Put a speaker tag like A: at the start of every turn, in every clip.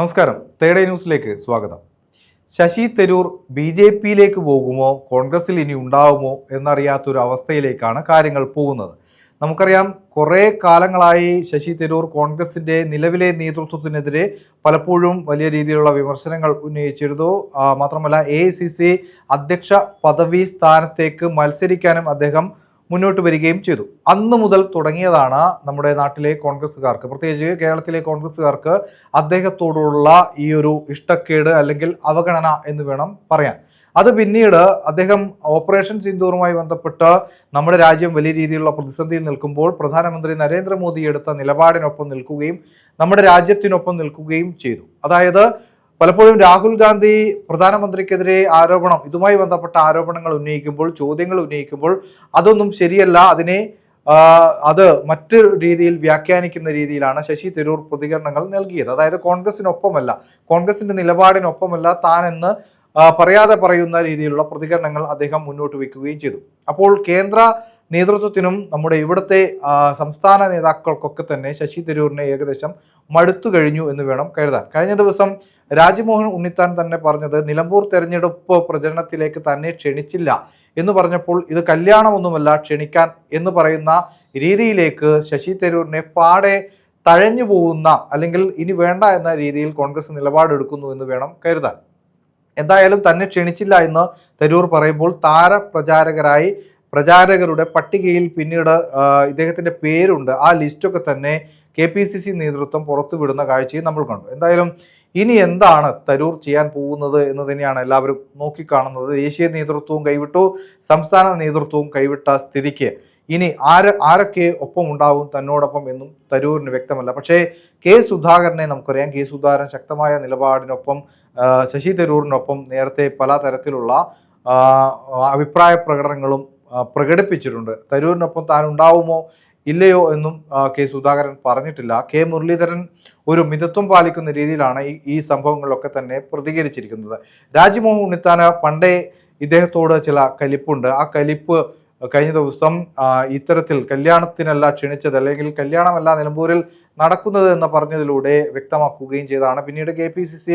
A: നമസ്കാരം. തേഡേ ന്യൂസിലേക്ക് സ്വാഗതം. ശശി തരൂർ ബി ജെ പിയിലേക്ക് പോകുമോ? കോൺഗ്രസിൽ ഇനി ഉണ്ടാവുമോ? എന്നറിയാത്തൊരു അവസ്ഥയിലേക്കാണ് കാര്യങ്ങൾ പോകുന്നത്. നമുക്കറിയാം കുറേ കാലങ്ങളായി ശശി തരൂർ കോൺഗ്രസിന്റെ നിലവിലെ നേതൃത്വത്തിനെതിരെ പലപ്പോഴും വലിയ രീതിയിലുള്ള വിമർശനങ്ങൾ ഉന്നയിച്ചിരുന്നു. മാത്രമല്ല എ അധ്യക്ഷ പദവി സ്ഥാനത്തേക്ക് മത്സരിക്കാനും അദ്ദേഹം മുന്നോട്ട് വരികയും ചെയ്തു. അന്ന് മുതൽ തുടങ്ങിയതാണ് നമ്മുടെ നാട്ടിലെ കോൺഗ്രസ്സുകാർക്ക് പ്രത്യേകിച്ച് കേരളത്തിലെ കോൺഗ്രസ്സുകാർക്ക് അദ്ദേഹത്തോടുള്ള ഈ ഒരു ഇഷ്ടക്കേട് അല്ലെങ്കിൽ അവഗണന എന്ന് വേണം പറയാൻ. അത് പിന്നീട് അദ്ദേഹം ഓപ്പറേഷൻ സിന്ദൂറുമായി ബന്ധപ്പെട്ട് നമ്മുടെ രാജ്യം വലിയ രീതിയിലുള്ള പ്രതിസന്ധിയിൽ നിൽക്കുമ്പോൾ പ്രധാനമന്ത്രി നരേന്ദ്രമോദി എടുത്ത നിലപാടിനൊപ്പം നിൽക്കുകയും നമ്മുടെ രാജ്യത്തിനൊപ്പം നിൽക്കുകയും ചെയ്തു. അതായത് പലപ്പോഴും രാഹുൽ ഗാന്ധി പ്രധാനമന്ത്രിക്കെതിരെ ആരോപണം ഇതുമായി ബന്ധപ്പെട്ട ആരോപണങ്ങൾ ഉന്നയിക്കുമ്പോൾ ചോദ്യങ്ങൾ ഉന്നയിക്കുമ്പോൾ അതൊന്നും ശരിയല്ല. അതിനെ അത് മറ്റ് രീതിയിൽ വ്യാഖ്യാനിക്കുന്ന രീതിയിലാണ് ശശി തരൂർ പ്രതികരണങ്ങൾ നൽകിയത്. അതായത് കോൺഗ്രസിനൊപ്പമല്ല കോൺഗ്രസിന്റെ നിലപാടിനൊപ്പമല്ല താനെന്ന് പറയാതെ പറയുന്ന രീതിയിലുള്ള പ്രതികരണങ്ങൾ അദ്ദേഹം മുന്നോട്ട് വയ്ക്കുകയും ചെയ്തു. അപ്പോൾ കേന്ദ്ര നേതൃത്വത്തിനും നമ്മുടെ ഇവിടുത്തെ സംസ്ഥാന നേതാക്കൾക്കൊക്കെ തന്നെ ശശി തരൂരിനെ ഏകദേശം മടുത്തു കഴിഞ്ഞു എന്ന് വേണം കരുതാൻ. കഴിഞ്ഞ ദിവസം രാജ്മോഹൻ ഉണ്ണിത്താൻ തന്നെ പറഞ്ഞത് നിലമ്പൂർ തെരഞ്ഞെടുപ്പ് പ്രചരണത്തിലേക്ക് തന്നെ ക്ഷണിച്ചില്ല എന്ന് പറഞ്ഞപ്പോൾ ഇത് കല്യാണമൊന്നുമല്ല ക്ഷണിക്കാൻ എന്ന് പറയുന്ന രീതിയിലേക്ക് ശശി തരൂരിനെ പാടെ തഴഞ്ഞു പോകുന്ന അല്ലെങ്കിൽ ഇനി വേണ്ട എന്ന രീതിയിൽ കോൺഗ്രസ് നിലപാടെടുക്കുന്നു എന്ന് വേണം കരുതാൻ. എന്തായാലും തന്നെ ക്ഷണിച്ചില്ല എന്ന് തരൂർ പറയുമ്പോൾ താരപ്രചാരകരായി പ്രചാരകരുടെ പട്ടികയിൽ പിന്നീട് ഇദ്ദേഹത്തിന്റെ പേരുണ്ട്. ആ ലിസ്റ്റൊക്കെ തന്നെ കെ പി സി സി നേതൃത്വം പുറത്തുവിടുന്ന കാഴ്ചയും നമ്മൾ കണ്ടു. എന്തായാലും ഇനി എന്താണ് തരൂർ ചെയ്യാൻ പോകുന്നത് എന്ന് തന്നെയാണ് എല്ലാവരും നോക്കിക്കാണുന്നത്. ദേശീയ നേതൃത്വവും കൈവിട്ടു സംസ്ഥാന നേതൃത്വവും കൈവിട്ട സ്ഥിതിക്ക്. ഇനി ആര് ആരൊക്കെ ഒപ്പം ഉണ്ടാവും തന്നോടൊപ്പം എന്നും തരൂരിന് വ്യക്തമല്ല. പക്ഷേ കെ സുധാകരനെ നമുക്കറിയാം. കെ സുധാകരൻ ശക്തമായ നിലപാടിനൊപ്പം ശശി തരൂരിനൊപ്പം നേരത്തെ പല തരത്തിലുള്ള അഭിപ്രായ പ്രകടനങ്ങളും പ്രകടിപ്പിച്ചിട്ടുണ്ട്. തരൂരിനൊപ്പം താൻ ഉണ്ടാവുമോ ഇല്ലയോ എന്നും കെ സുധാകരൻ പറഞ്ഞിട്ടില്ല. കെ മുരളീധരൻ ഒരു മിതത്വം പാലിക്കുന്ന രീതിയിലാണ് ഈ ഈ സംഭവങ്ങളിലൊക്കെ തന്നെ പ്രതികരിച്ചിരിക്കുന്നത്. രാജ്മോഹൻ ഉണ്ണിത്താന പണ്ടേ ഇദ്ദേഹത്തോട് ചില കലിപ്പുണ്ട്. ആ കലിപ്പ് കഴിഞ്ഞ ദിവസം ഇത്തരത്തിൽ കല്യാണത്തിനല്ല ക്ഷണിച്ചത് അല്ലെങ്കിൽ കല്യാണമല്ല നിലമ്പൂരിൽ നടക്കുന്നത് എന്ന് പറഞ്ഞതിലൂടെ വ്യക്തമാക്കുകയും ചെയ്തതാണ്. പിന്നീട് കെ പി സി സി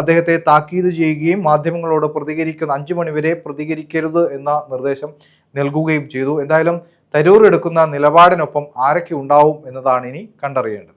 A: അദ്ദേഹത്തെ താക്കീത് ചെയ്യുകയും മാധ്യമങ്ങളോട് പ്രതികരിക്കുന്ന അഞ്ചു മണിവരെ പ്രതികരിക്കരുത് എന്ന നിർദ്ദേശം നൽകുകയും ചെയ്തു. എന്തായാലും തരൂർ എടുക്കുന്ന നിലപാടിനൊപ്പം ആരൊക്കെ ഉണ്ടാവും എന്നതാണ് ഇനി കണ്ടറിയേണ്ടത്.